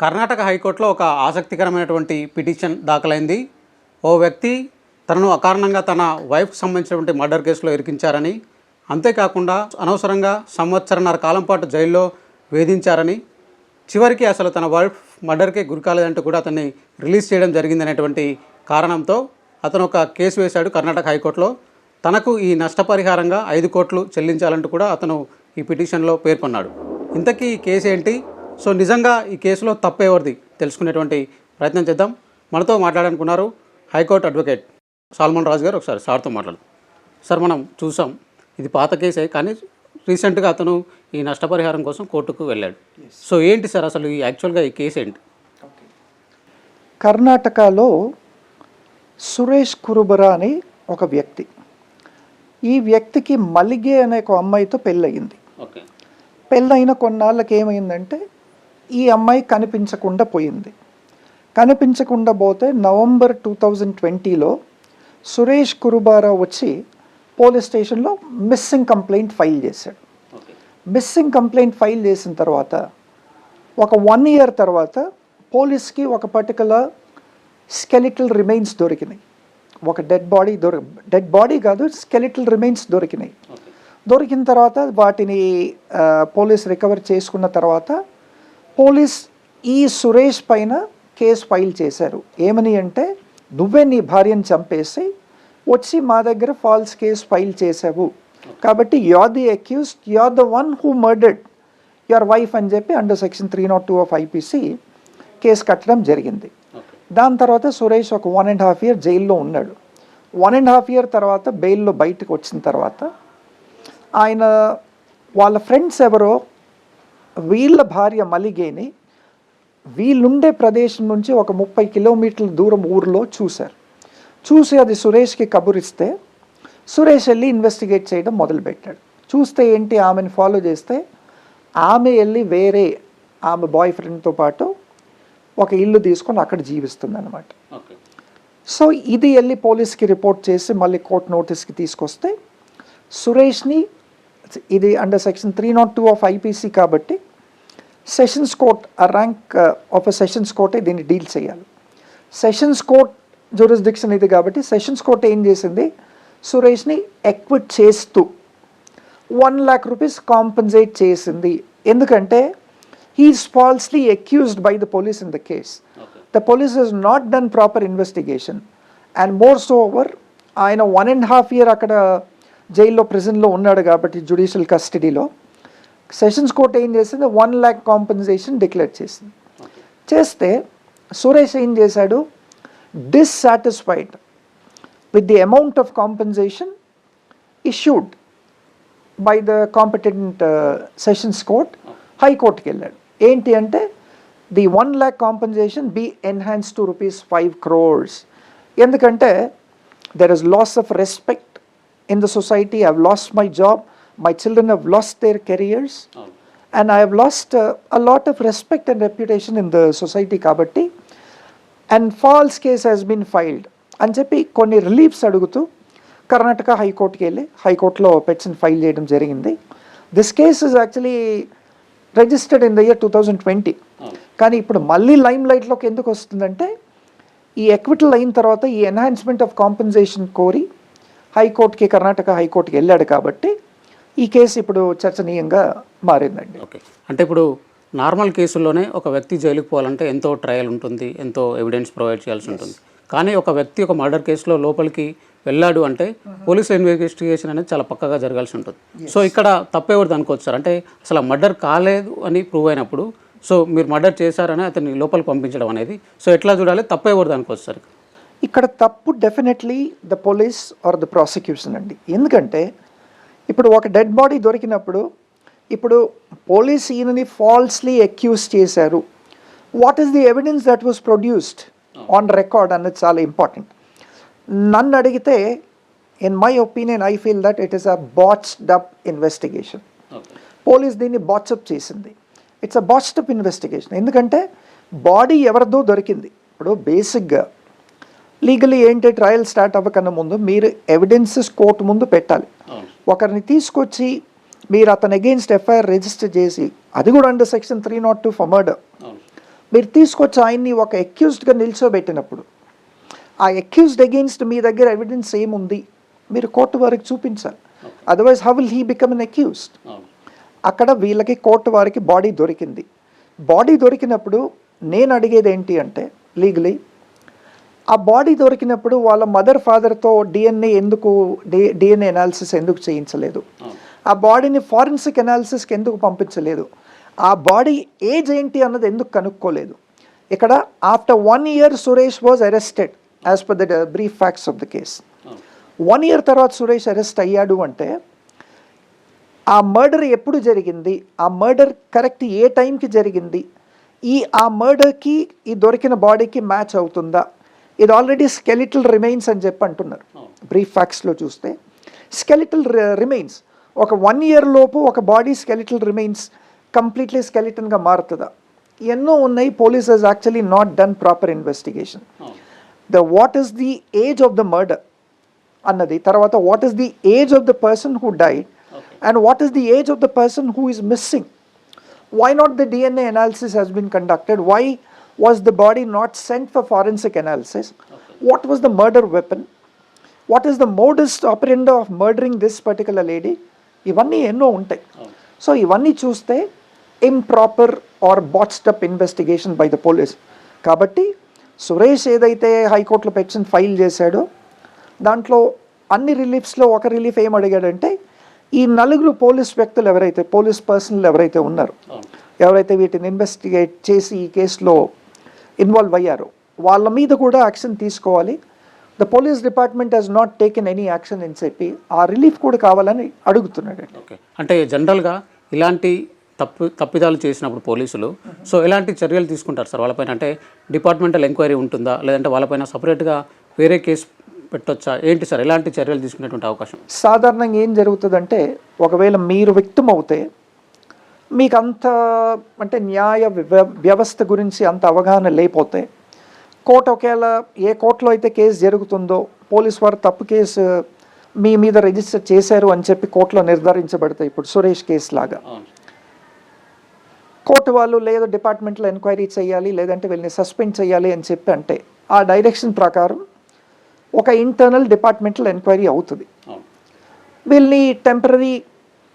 కర్ణాటక హైకోర్టులో ఒక ఆసక్తికరమైనటువంటి పిటిషన్ దాఖలైంది. ఓ వ్యక్తి తనను అకారణంగా తన వైఫ్కి సంబంధించినటువంటి మర్డర్ కేసులో ఇరికించారని అంతేకాకుండా అనవసరంగా సంవత్సరన్నర కాలం పాటు జైల్లో వేధించారని చివరికి అసలు తన వైఫ్ మర్డర్కే గురి కాలేదంటూ కూడా అతన్ని రిలీజ్ చేయడం జరిగిందనేటువంటి కారణంతో అతను ఒక కేసు వేశాడు కర్ణాటక హైకోర్టులో. తనకు ఈ నష్టపరిహారంగా ఐదు కోట్లు చెల్లించాలంటూ కూడా అతను ఈ పిటిషన్లో పేర్కొన్నాడు. ఇంతకీ ఈ కేసు ఏంటి సో నిజంగా ఈ కేసులో తప్పేవరిది తెలుసుకునేటువంటి ప్రయత్నం చేద్దాం. మనతో మాట్లాడాలనుకున్నారు high court advocate Solomon Raju గారు. ఒకసారి సార్తో మాట్లాడదాం. సార్ మనం చూసాం ఇది పాత కేసే కానీ రీసెంట్గా అతను ఈ నష్టపరిహారం కోసం కోర్టుకు వెళ్ళాడు. సో ఏంటి సార్ అసలు ఈ యాక్చువల్గా ఈ కేసు ఏంటి? కర్ణాటకలో సురేష్ కురుబరా అని ఒక వ్యక్తి. ఈ వ్యక్తికి మల్లిగే అనే ఒక అమ్మాయితో పెళ్ళయింది. ఓకే. పెళ్ళైన కొన్నాళ్ళకి ఏమైందంటే ఈ అమ్మాయి కనిపించకుండా పోయింది. కనిపించకుండా పోతే నవంబర్ టూ థౌజండ్ ట్వంటీలో సురేష్ కురుబారా వచ్చి పోలీస్ స్టేషన్లో మిస్సింగ్ కంప్లైంట్ ఫైల్ చేశాడు. మిస్సింగ్ కంప్లైంట్ ఫైల్ చేసిన తర్వాత ఒక వన్ ఇయర్ తర్వాత పోలీస్కి ఒక పర్టికులర్ స్కెలిటల్ రిమైన్స్ దొరికినాయి. ఒక డెడ్ బాడీ దొరి డెడ్ బాడీ కాదు స్కెలిటల్ రిమైన్స్ దొరికినాయి. దొరికిన తర్వాత వాటిని పోలీస్ రికవర్ చేసుకున్న తర్వాత పోలీస్ ఈ సురేష్ పైన కేసు ఫైల్ చేశారు. ఏమని అంటే నువ్వే నీ భార్యను చంపేసి వచ్చి మా దగ్గర ఫాల్స్ కేసు ఫైల్ చేసావు కాబట్టి you're the accused you're the one who murdered your wife అని చెప్పి under section three not two of IPC case కట్టడం జరిగింది. దాని తర్వాత సురేష్ ఒక వన్ అండ్ హాఫ్ ఇయర్ జైల్లో ఉన్నాడు. వన్ అండ్ హాఫ్ ఇయర్ తర్వాత బెయిల్లో బయటకు వచ్చిన తర్వాత ఆయన వాళ్ళ ఫ్రెండ్స్ ఎవరో వీళ్ళ భార్య మలిగేని వీళ్ళుండే ప్రదేశం నుంచి ఒక ముప్పై కిలోమీటర్ల దూరం ఊరిలో చూశారు. చూసి అది సురేష్కి కబురిస్తే సురేష్ వెళ్ళి ఇన్వెస్టిగేట్ చేయడం మొదలుపెట్టాడు. చూస్తే ఏంటి ఆమెను ఫాలో చేస్తే ఆమె వెళ్ళి వేరే ఆమె బాయ్ ఫ్రెండ్తో పాటు ఒక ఇల్లు తీసుకొని అక్కడ జీవిస్తుంది అనమాట ఓకే. సో ఇది వెళ్ళి పోలీస్కి రిపోర్ట్ చేసి మళ్ళీ కోర్ట్ నోటీస్కి తీసుకొస్తే సురేష్ని ఇది under section three not two of IPC కాబట్టి సెషన్స్ కోర్ట్ ఆ ర్యాంక్ ఆఫ్ ఎ సెషన్స్ కోర్టే దీన్ని డీల్ చేయాలి. సెషన్స్ కోర్ట్ జ్యూరిస్డిక్షన్ ఇది కాబట్టి సెషన్స్ కోర్ట్ ఏం చేసింది? సురేష్ని ఎక్విట్ చేస్తూ వన్ ల్యాక్ రూపీస్ కాంపన్సేట్ చేసింది. ఎందుకంటే he is falsely accused by the police in the case the police has not done proper investigation and more so over ఆయన వన్ అండ్ హాఫ్ ఇయర్ అక్కడ జైల్లో ప్రిజన్లో ఉన్నాడు కాబట్టి జుడిషియల్ కస్టడీలో సెషన్స్ కోర్ట్ ఏం చేసింది? వన్ ల్యాక్ కాంపెన్సేషన్ డిక్లేర్ చేసింది. చేస్తే సురేష్ ఏం చేశాడు? Dissatisfied with the amount of compensation issued by the competent sessions court హైకోర్టుకి వెళ్ళాడు ఏంటి అంటే the one lakh compensation be enhance to rupees five crores ఎందుకంటే there is loss of respect in the society I lost my job my children have lost their careers అవును and I have lost a lot of respect and reputation in the society కాబట్టి and false case has been filed అని చెప్పి కొన్ని reliefs అడుగుతూ కర్ణాటక హైకోర్టుకి వెళ్ళి హైకోర్టులో petition file చేయడం జరిగింది. This case is actually registered in the year two thousand twenty కానీ ఇప్పుడు మళ్ళీ లైమ్ లైట్లోకి ఎందుకు వస్తుందంటే ఈ ఎక్విటల్ అయిన తర్వాత ఈ ఎన్హాన్స్మెంట్ ఆఫ్ కాంపెన్సేషన్ కోరి హైకోర్టుకి కర్ణాటక హైకోర్టుకి వెళ్ళాడు కాబట్టి ఈ కేసు ఇప్పుడు చర్చనీయంగా మారిందండి. ఓకే. అంటే ఇప్పుడు నార్మల్ కేసుల్లోనే ఒక వ్యక్తి జైలుకి పోవాలంటే ఎంతో ట్రయల్ ఉంటుంది ఎంతో ఎవిడెన్స్ ప్రొవైడ్ చేయాల్సి ఉంటుంది. కానీ ఒక వ్యక్తి ఒక మర్డర్ కేసులో లోపలికి వెళ్ళాడు అంటే పోలీస్ ఇన్వెస్టిగేషన్ అనేది చాలా పక్కగా జరగాల్సి ఉంటుంది. సో ఇక్కడ తప్పేవారు అనుకోవచ్చు సార్? అంటే అసలు మర్డర్ కాలేదు అని ప్రూవ్ అయినప్పుడు సో మీరు మర్డర్ చేశారని అతన్ని లోపలికి పంపించడం అనేది సో ఎట్లా చూడాలి? తప్పేవారు అనుకోవచ్చు సార్? ఇక్కడ తప్పు definitely the police or the prosecution అండి. ఎందుకంటే ఇప్పుడు ఒక డెడ్ బాడీ దొరికినప్పుడు ఇప్పుడు పోలీస్ ఈయనని ఫాల్స్లీ అక్యూజ్ చేశారు. What is the evidence that was produced on record అన్నది చాలా ఇంపార్టెంట్ నన్ను అడిగితే in my opinion I feel that it is a botched up investigation police దీన్ని బాచ్అప్ చేసింది. ఇట్స్ అ బాచ్డ్ ఇన్వెస్టిగేషన్ ఎందుకంటే body ఎవరిదో దొరికింది. ఇప్పుడు బేసిక్గా లీగలీ ఏంటి? ట్రయల్ స్టార్ట్ అవ్వకన్నా ముందు మీరు ఎవిడెన్సెస్ కోర్టు ముందు పెట్టాలి. ఒకరిని తీసుకొచ్చి మీరు అతని అగెయిన్స్ట్ ఎఫ్ఐఆర్ రిజిస్టర్ చేసి అది కూడా under section three not two for murder మీరు తీసుకొచ్చి ఆయన్ని ఒక అక్యూజ్డ్గా నిల్చోబెట్టినప్పుడు ఆ అక్యూజ్డ్ అగెయిన్స్ట్ మీ దగ్గర ఎవిడెన్స్ ఏముంది? మీరు కోర్టు వారికి చూపించాలి. Otherwise how will he become an accused అక్కడ వీళ్ళకి కోర్టు వారికి బాడీ దొరికింది. బాడీ దొరికినప్పుడు నేను అడిగేది ఏంటి అంటే లీగలీ ఆ బాడీ దొరికినప్పుడు వాళ్ళ మదర్ ఫాదర్తో డిఎన్ఏ ఎందుకు డి డిఎన్ఏ అనాలిసిస్ ఎందుకు చేయించలేదు? ఆ బాడీని ఫారెన్సిక్ అనాలిసిస్కి ఎందుకు పంపించలేదు? ఆ బాడీ ఏజ్ ఏంటి అన్నది ఎందుకు కనుక్కోలేదు? ఇక్కడ after one year Suresh was arrested as per the brief facts of the case one year తర్వాత సురేష్ అరెస్ట్ అయ్యాడు అంటే ఆ మర్డర్ ఎప్పుడు జరిగింది? ఆ మర్డర్ కరెక్ట్ ఏ టైంకి జరిగింది? ఈ ఆ మర్డర్కి ఈ దొరికిన బాడీకి మ్యాచ్ అవుతుందా? ఇది ఆల్రెడీ స్కెలిటల్ రిమైన్స్ అని చెప్పి అంటున్నారు. బ్రీఫ్ ఫ్యాక్ట్స్లో చూస్తే స్కెలిటల్ రిమైన్స్ ఒక వన్ ఇయర్ లోపు ఒక బాడీ స్కెలిటల్ రిమైన్స్ కంప్లీట్లీ స్కెలిటన్గా మారుతుందా? ఎన్నో ఉన్నాయి police has actually not done proper investigation the what is the age of the murder అన్నది తర్వాత what is the age of the person who died and what is the age of the person who is missing why not the DNA analysis has been conducted? Why was the body not sent for forensic analysis? What was the murder weapon? What is the modus operandi of murdering this particular lady? ఇవన్నీ ఎన్నో ఉంటాయి so ఇవన్నీ చూస్తే improper or botched up investigation by the police కాబట్టి సురేష్ ఏదైతే హైకోర్టులో pension file చేశాడో దాంట్లో అన్ని రిలీఫ్స్లో ఒక రిలీఫ్ ఏం అడిగాడంటే ఈ నలుగురు పోలీస్ వ్యక్తులు ఎవరైతే పోలీస్ పర్సనల్ ఎవరైతే ఉన్నారో ఎవరైతే వీటిని ఇన్వెస్టిగేట్ చేసి ఈ కేసులో ఇన్వాల్వ్ అయ్యారో. వాళ్ళ మీద కూడా యాక్షన్ తీసుకోవాలి. The police department has not taken any action అని చెప్పి ఆ రిలీఫ్ కూడా కావాలని అడుగుతున్నాడు. ఓకే అంటే జనరల్గా ఇలాంటి తప్పు తప్పిదాలు చేసినప్పుడు పోలీసులు సో ఎలాంటి చర్యలు తీసుకుంటారు సార్ వాళ్ళపైన అంటే డిపార్ట్మెంటల్ ఎంక్వైరీ ఉంటుందా? లేదంటే వాళ్ళపైన సపరేట్గా వేరే కేసు పెట్టొచ్చా? ఏంటి సార్ ఎలాంటి చర్యలు తీసుకునేటువంటి అవకాశం? సాధారణంగా ఏం జరుగుతుందంటే ఒకవేళ మీరు వ్యక్తం అవుతే మీకు అంత అంటే న్యాయ వ్య- వ్యవస్థ గురించి అంత అవగాహన లేకపోతే కోర్టు ఒకవేళ ఏ కోర్టులో అయితే కేసు జరుగుతుందో పోలీస్ వారు తప్పు కేసు మీ మీద రిజిస్టర్ చేశారు అని చెప్పి కోర్టులో నిర్ధారించబడతాయి ఇప్పుడు సురేష్ కేసు లాగా. కోర్టు వాళ్ళు లేదు డిపార్ట్మెంట్లో ఎంక్వైరీ చేయాలి లేదంటే వీళ్ళని సస్పెండ్ చేయాలి అని చెప్పి అంటే ఆ డైరెక్షన్ ప్రకారం ఒక ఇంటర్నల్ డిపార్ట్మెంటల్ ఎంక్వైరీ అవుతుంది. వీళ్ళని టెంపరీ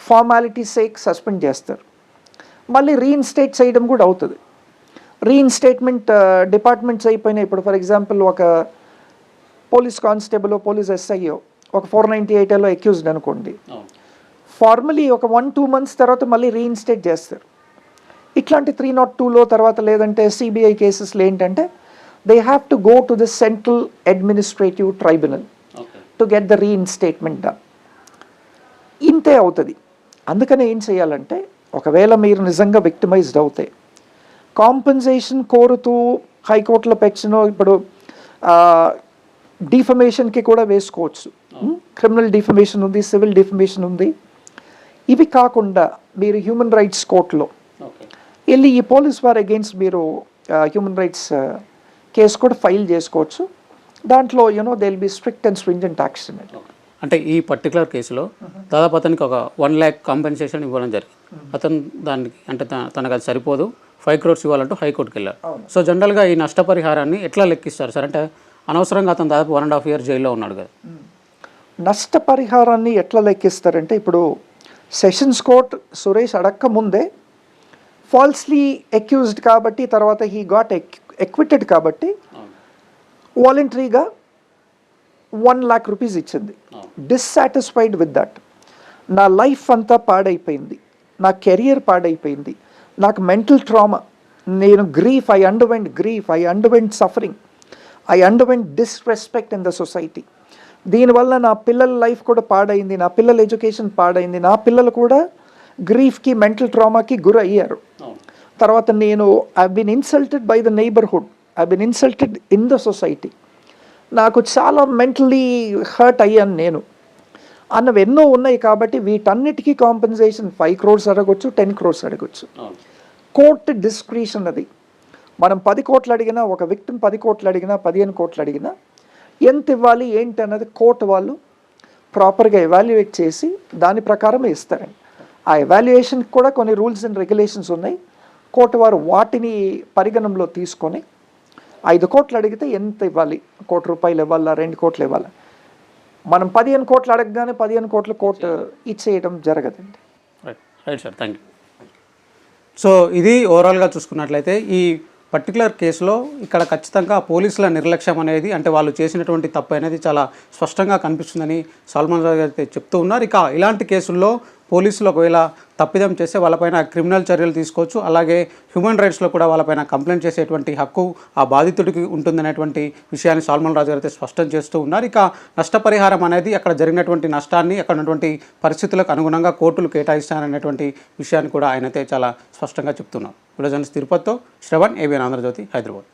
ఫార్మాలిటీ సేక్ సస్పెండ్ చేస్తారు. మళ్ళీ రీఇన్స్టేట్ చేయడం కూడా అవుతుంది. రీఇన్స్టేట్మెంట్ డిపార్ట్మెంట్స్ అయిపోయినాయి. ఇప్పుడు ఫర్ ఎగ్జాంపుల్ ఒక పోలీస్ కానిస్టేబుల్ పోలీస్ ఎస్ఐఓ ఒక ఫోర్ నైంటీ ఎయిట్లో అక్యూజ్డ్ అనుకోండి. ఫార్మలీ ఒక వన్ టూ మంత్స్ తర్వాత మళ్ళీ రీఇన్స్టేట్ చేస్తారు. ఇట్లాంటి త్రీ నాట్ టూలో తర్వాత లేదంటే సిబిఐ కేసెస్లో ఏంటంటే they have to go to the central administrative tribunal to get the reinstatement done ఇంతే అవుతుంది. అందుకని ఏం చేయాలంటే ఒకవేళ మీరు నిజంగా విక్టిమైజ్డ్ అవుతే కాంపెన్సేషన్ కోరుతూ హైకోర్టులో పెన్షన్ ఇప్పుడు డిఫమేషన్కి కూడా వేసుకోవచ్చు. క్రిమినల్ డిఫమేషన్ ఉంది సివిల్ డిఫమేషన్ ఉంది. ఇవి కాకుండా మీరు హ్యూమన్ రైట్స్ కోర్టులో వెళ్ళి ఈ పోలీస్ వార్ అగెయిన్స్ట్ మీరు హ్యూమన్ రైట్స్ కేసు కూడా ఫైల్ చేసుకోవచ్చు. దాంట్లో you know they will be strict and stringent action అంటే ఈ పర్టికులర్ కేసులో దాదాపు అతనికి ఒక వన్ ల్యాక్ కాంపెన్సేషన్ ఇవ్వడం జరిగింది. అతను దానికి అంటే తనకు అది సరిపోదు. ఫైవ్ క్రోర్స్ ఇవ్వాలంటూ హైకోర్టుకి వెళ్ళారు సో జనరల్గా ఈ నష్టపరిహారాన్ని ఎట్లా లెక్కిస్తారు సార్? అంటే అనవసరంగా అతను దాదాపు వన్ అండ్ హాఫ్ ఇయర్ జైల్లో ఉన్నాడు కదా. నష్టపరిహారాన్ని ఎట్లా లెక్కిస్తారంటే ఇప్పుడు సెషన్స్ కోర్ట్ సురేష్ అడక్క ముందే ఫాల్స్లీ అక్యూజ్డ్ కాబట్టి తర్వాత హీ గాట్ ఎక్విటెడ్ కాబట్టి వాలంటరీగా వన్ లాక్ రూపీస్ ఇచ్చింది. డిస్సాటిస్ఫైడ్ విత్ దట్ నా లైఫ్ అంతా పాడైపోయింది. నా కెరియర్ పాడైపోయింది. నాకు మెంటల్ ట్రామా నేను grief I underwent grief I underwent suffering I underwent disrespect in the society దీనివల్ల నా పిల్లల లైఫ్ కూడా పాడైంది. నా పిల్లల ఎడ్యుకేషన్ పాడైంది. నా పిల్లలు కూడా గ్రీఫ్కి మెంటల్ ట్రామాకి గురి అయ్యారు తర్వాత నేను I been insulted by the neighbourhood I been insulted in the society నాకు చాలా మెంటలీ హర్ట్ అయ్యాను నేను. అన్నవి ఎన్నో ఉన్నాయి కాబట్టి వీటన్నిటికీ కాంపెన్సేషన్ ఫైవ్ క్రోర్స్ అడగొచ్చు టెన్ క్రోర్స్ అడగొచ్చు. కోర్ట్ డిస్క్రిషన్ అది. మనం పది కోట్లు అడిగినా ఒక విక్టిమ్ పది కోట్లు అడిగినా పదిహేను కోట్లు అడిగినా ఎంత ఇవ్వాలి ఏంటి అన్నది కోర్టు వాళ్ళు ప్రాపర్గా ఎవాల్యుయేట్ చేసి దాని ప్రకారమే ఇస్తారండి. ఆ ఎవాల్యుయేషన్కి కూడా కొన్ని రూల్స్ అండ్ రెగ్యులేషన్స్ ఉన్నాయి. కోర్టు వారు వాటిని పరిగణనలో తీసుకొని ఐదు కోట్లు అడిగితే ఎంత ఇవ్వాలి? కోటి రూపాయలు ఇవ్వాలా? రెండు కోట్లు ఇవ్వాలా? మనం పదిహేను కోట్లు అడగగానే పదిహేను కోట్ల కోర్టు ఇచ్చేయడం జరగదండి. Right right sir thank you so ఇది ఓవరాల్గా చూసుకున్నట్లయితే ఈ పర్టికులర్ కేసులో ఇక్కడ ఖచ్చితంగా పోలీసుల నిర్లక్ష్యం అనేది అంటే వాళ్ళు చేసినటువంటి తప్పు అనేది చాలా స్పష్టంగా కనిపిస్తుందని సల్మాన్ రాజు అయితే చెప్తూ ఉన్నారు. ఇక ఇలాంటి కేసుల్లో పోలీసులు ఒకవేళ తప్పిదం చేస్తే వాళ్ళపైన క్రిమినల్ చర్యలు తీసుకోవచ్చు. అలాగే హ్యూమన్ రైట్స్లో కూడా వాళ్ళపైన కంప్లైంట్ చేసేటువంటి హక్కు ఆ బాధితుడికి ఉంటుందనేటువంటి విషయాన్ని సాల్మన్ రాజు గారు అయితే స్పష్టం చేస్తూ ఉన్నారు. ఇక నష్టపరిహారం అనేది అక్కడ జరిగినటువంటి నష్టాన్ని అక్కడ ఉన్నటువంటి పరిస్థితులకు అనుగుణంగా కోర్టులు కేటాయిస్తాననేటువంటి విషయాన్ని కూడా ఆయన అయితే చాలా స్పష్టంగా చెప్తున్నారు. విడజన్స్ తిరుపతితో శ్రవణ్ ఏబిఎన్ ఆంధ్రజ్యోతి హైదరాబాద్.